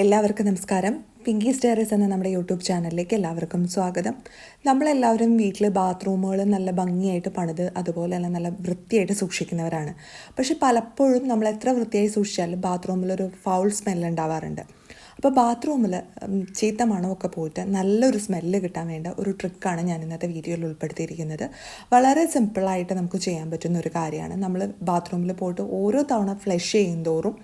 എല്ലാവർക്കും നമസ്കാരം. പിങ്കി സ്റ്റേറസ് എന്ന നമ്മുടെ യൂട്യൂബ് ചാനലിലേക്ക് എല്ലാവർക്കും സ്വാഗതം. നമ്മളെല്ലാവരും വീട്ടിൽ ബാത്റൂമുകൾ നല്ല ഭംഗിയായിട്ട് പണിത് അതുപോലെ തന്നെ നല്ല വൃത്തിയായിട്ട് സൂക്ഷിക്കുന്നവരാണ്. പക്ഷെ പലപ്പോഴും നമ്മൾ എത്ര വൃത്തിയായി സൂക്ഷിച്ചാലും ബാത്റൂമിലൊരു ഫൗൾ സ്മെൽ ഉണ്ടാവാറുണ്ട്. അപ്പോൾ ബാത്റൂമിൽ ചീത്ത മണമൊക്കെ പോയിട്ട് നല്ലൊരു സ്മെല്ല് കിട്ടാൻ വേണ്ട ഒരു ട്രിക്കാണ് ഞാൻ ഇന്നത്തെ വീഡിയോയിൽ ഉൾപ്പെടുത്തിയിരിക്കുന്നത്. വളരെ സിമ്പിളായിട്ട് നമുക്ക് ചെയ്യാൻ പറ്റുന്ന ഒരു കാര്യമാണ്. നമ്മൾ ബാത്റൂമിൽ പോയിട്ട് ഓരോ തവണ ഫ്ലഷ് ചെയ്യും തോറും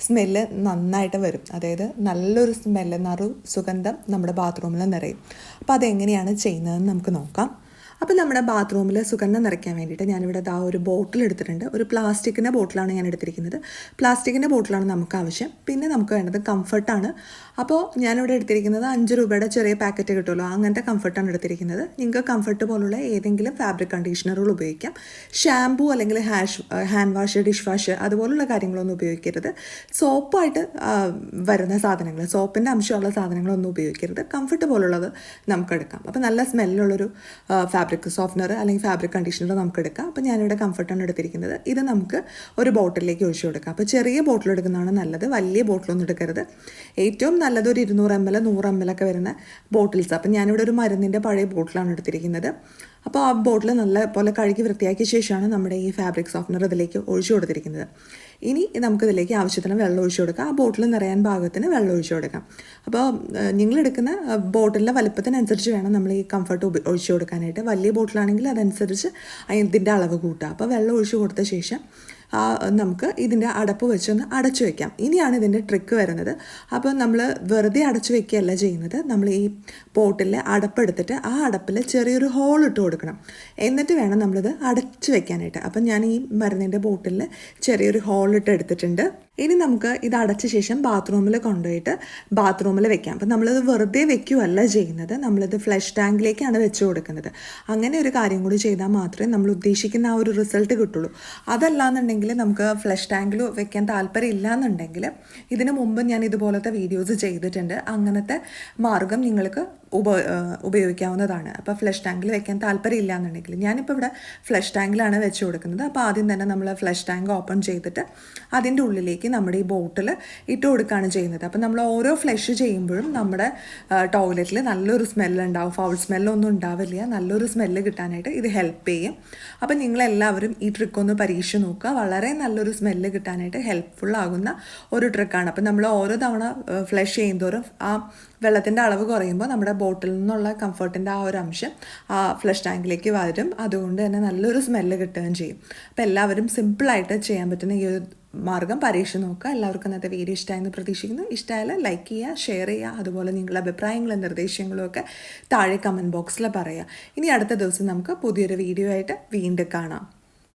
സ്മെല്ല് നന്നായിട്ട് വരും. അതായത് നല്ലൊരു സ്മെല്ല് നറു സുഗന്ധം നമ്മുടെ ബാത്റൂമിൽ നിറയും. അപ്പോൾ അതെങ്ങനെയാണ് ചെയ്യുന്നതെന്ന് നമുക്ക് നോക്കാം. അപ്പോൾ നമ്മുടെ ബാത്റൂമിൽ സുഗന്ധം നിറയ്ക്കാൻ വേണ്ടിയിട്ട് ഞാനിവിടെ ദാ ഒരു ബോട്ടിൽ എടുത്തിട്ടുണ്ട്. ഒരു പ്ലാസ്റ്റിക്കിന്റെ ബോട്ടിലാണ് ഞാൻ എടുത്തിരിക്കുന്നത്. പ്ലാസ്റ്റിക്കിന്റെ ബോട്ടിലാണ് നമുക്ക് ആവശ്യം. പിന്നെ നമുക്ക് വേണ്ടത് കംഫർട്ടാണ് അപ്പോൾ ഞാനിവിടെ എടുത്തിരിക്കുന്നത് അഞ്ച് രൂപയുടെ ചെറിയ പാക്കറ്റ് കിട്ടുമല്ലോ. അങ്ങനത്തെ കംഫർട്ടാണ് എടുത്തിരിക്കുന്നത്. നിങ്ങൾക്ക് കംഫർട്ട് പോലുള്ള ഏതെങ്കിലും ഫാബ്രിക് കണ്ടീഷണറുകൾ ഉപയോഗിക്കാം. ഷാംപൂ അല്ലെങ്കിൽ hash hand wash dish wash അതുപോലുള്ള കാര്യങ്ങളൊന്നും ഉപയോഗിക്കരുത്. സോപ്പായിട്ട് വരുന്ന സാധനങ്ങൾ സോപ്പിന്റെ അംശമുള്ള സാധനങ്ങളൊന്നും ഉപയോഗിക്കരുത്. കംഫർട്ട് പോലുള്ളത് നമുക്ക് എടുക്കാം. അപ്പോൾ നല്ല സ്മെല്ലുള്ളൊരു ഫാബ്രിക് സോഫ്റ്റ്നർ അല്ലെങ്കിൽ ഫാബ്രിക് കണ്ടീഷണർ നമുക്ക് എടുക്കാം. അപ്പോൾ ഞാനിവിടെ കംഫർട്ടാണ് എടുത്തിരിക്കുന്നത്. ഇത് നമുക്ക് ഒരു ബോട്ടിലേക്ക് ഒഴിച്ചു കൊടുക്കാം. അപ്പോൾ ചെറിയ ബോട്ടിൽ എടുക്കുന്നതാണ് നല്ലത്. വലിയ ബോട്ടിലൊന്നും എടുക്കരുത്. ഏറ്റവും നല്ലത് ഒരു ഇരുന്നൂറ് എം എൽ നൂറ് എം എൽ ഒക്കെ വരുന്ന ബോട്ടിൽസ് അപ്പം ഞാനിവിടെ ഒരു മരുന്നിന്റെ പഴയ ബോട്ടിലാണ് എടുത്തിരിക്കുന്നത്. അപ്പോൾ ആ ബോട്ടിൽ നല്ല പോലെ കഴുകി വൃത്തിയാക്കിയ ശേഷമാണ് നമ്മുടെ ഈ ഫാബ്രിക് സോഫ്റ്റ്നർ ഇതിലേക്ക് ഒഴിച്ചു കൊടുത്തിരിക്കുന്നത്. ഇനി നമുക്കിതിലേക്ക് ആവശ്യത്തിന് വെള്ളം ഒഴിച്ചു കൊടുക്കാം. ആ ബോട്ടിൽ നിറയാൻ പാകത്തിന് വെള്ളം ഒഴിച്ചു കൊടുക്കാം. അപ്പോൾ നിങ്ങളെടുക്കുന്ന ബോട്ടിലിന്റെ വലുപ്പത്തിനനുസരിച്ച് വേണം നമ്മൾ ഈ കംഫർട്ട് ഒഴിച്ചു കൊടുക്കാനായിട്ട്. വലിയ ബോട്ടിലാണെങ്കിൽ അതനുസരിച്ച് ഇതിന്റെ അളവ് കൂട്ടുക. അപ്പോൾ വെള്ളം ഒഴിച്ചു കൊടുത്ത ശേഷം നമുക്ക് ഇതിന്റെ അടപ്പ് വെച്ചൊന്ന് അടച്ചു വെക്കാം. ഇനിയാണ് ഇതിന്റെ ട്രിക്ക് വരുന്നത്. അപ്പോൾ നമ്മൾ വെറുതെ അടച്ചു വെക്കുകയല്ല ചെയ്യുന്നത്. നമ്മൾ ഈ പോട്ടിൽ അടപ്പെടുത്തിട്ട് ആ അടപ്പിൽ ചെറിയൊരു ഹോൾ ഇട്ട് കൊടുക്കണം. എന്നിട്ട് വേണം നമ്മളിത് അടച്ചു വെക്കാനായിട്ട്. അപ്പം ഞാൻ ഈ മരുന്നിന്റെ ബോട്ടിലിൽ ചെറിയൊരു ഹോൾ ഇട്ട് എടുത്തിട്ടുണ്ട്. ഇനി നമുക്ക് ഇത് അടച്ച ശേഷം ബാത്റൂമിൽ കൊണ്ടുപോയിട്ട് ബാത്റൂമിൽ വെക്കാം. അപ്പം നമ്മളിത് വെറുതെ വെക്കുകയല്ല ചെയ്യുന്നത്. നമ്മളിത് ഫ്ലഷ് ടാങ്കിലേക്കാണ് വെച്ച് കൊടുക്കുന്നത്. അങ്ങനെ ഒരു കാര്യം കൂടി ചെയ്താൽ മാത്രമേ നമ്മൾ ഉദ്ദേശിക്കുന്ന ആ ഒരു റിസൾട്ട് കിട്ടുള്ളൂ. അതല്ലാന്നുണ്ടെങ്കിൽ നമുക്ക് ഫ്ലഷ് ടാങ്കിൽ വെക്കാൻ താല്പര്യം ഇല്ലാന്നുണ്ടെങ്കിൽ ഇതിനു മുമ്പ് ഞാൻ ഇതുപോലത്തെ വീഡിയോസ് ചെയ്തിട്ടുണ്ട്. അങ്ങനത്തെ മാർഗം നിങ്ങൾക്ക് ഉപ ഉപയോഗിക്കാവുന്നതാണ്. അപ്പോൾ ഫ്ലഷ് ടാങ്കിൽ വെക്കാൻ താല്പര്യം ഇല്ല എന്നുണ്ടെങ്കിൽ ഞാനിപ്പോൾ ഇവിടെ ഫ്ലഷ് ടാങ്കിലാണ് വെച്ച് കൊടുക്കുന്നത്. അപ്പോൾ ആദ്യം തന്നെ നമ്മൾ ഫ്ലഷ് ടാങ്ക് ഓപ്പൺ ചെയ്തിട്ട് അതിന്റെ ഉള്ളിലേക്ക് നമ്മുടെ ഈ ബോട്ടിൽ ഇട്ട് കൊടുക്കുകയാണ് ചെയ്യുന്നത്. അപ്പോൾ നമ്മൾ ഓരോ ഫ്ലഷ് ചെയ്യുമ്പോഴും നമ്മുടെ ടോയ്ലറ്റിൽ നല്ലൊരു സ്മെല്ലുണ്ടാവും ഫൗൾ സ്മെല്ലൊന്നും ഉണ്ടാവില്ല. നല്ലൊരു സ്മെല്ല് കിട്ടാനായിട്ട് ഇത് ഹെൽപ്പ് ചെയ്യും. അപ്പോൾ നിങ്ങളെല്ലാവരും ഈ ട്രിക്ക് ഒന്ന് പരീക്ഷിച്ച് നോക്കുക. വളരെ നല്ലൊരു സ്മെല്ല് കിട്ടാനായിട്ട് ഹെൽപ്ഫുൾ ആകുന്ന ഒരു ട്രിക്കാണ് അപ്പോൾ നമ്മൾ ഓരോ തവണ ഫ്ലഷ് ചെയ്യുന്തോറും ആ വെള്ളത്തിന്റെ അളവ് കുറയുമ്പോൾ നമ്മുടെ ബോട്ടിൽ നിന്നുള്ള കംഫർട്ടിന്റെ ആ ഒരു അംശം ആ ഫ്ലഷ് ടാങ്കിലേക്ക് വരും. അതുകൊണ്ട് തന്നെ നല്ലൊരു സ്മെല്ല് കിട്ടുകയും ചെയ്യും. അപ്പോൾ എല്ലാവരും സിമ്പിളായിട്ട് ചെയ്യാൻ പറ്റുന്ന ഈ ഒരു മാർഗം പരീക്ഷ നോക്കുക. എല്ലാവർക്കും ഇന്നത്തെ വീഡിയോ ഇഷ്ടമായെന്ന് പ്രതീക്ഷിക്കുന്നു. ഇഷ്ടമായാൽ ലൈക്ക് ചെയ്യുക ഷെയർ ചെയ്യുക. അതുപോലെ നിങ്ങളുടെ അഭിപ്രായങ്ങളും നിർദ്ദേശങ്ങളും ഒക്കെ താഴെ കമന്റ് ബോക്സിൽ പറയുക. ഇനി അടുത്ത ദിവസം നമുക്ക് പുതിയൊരു വീഡിയോ ആയിട്ട് വീണ്ടും കാണാം.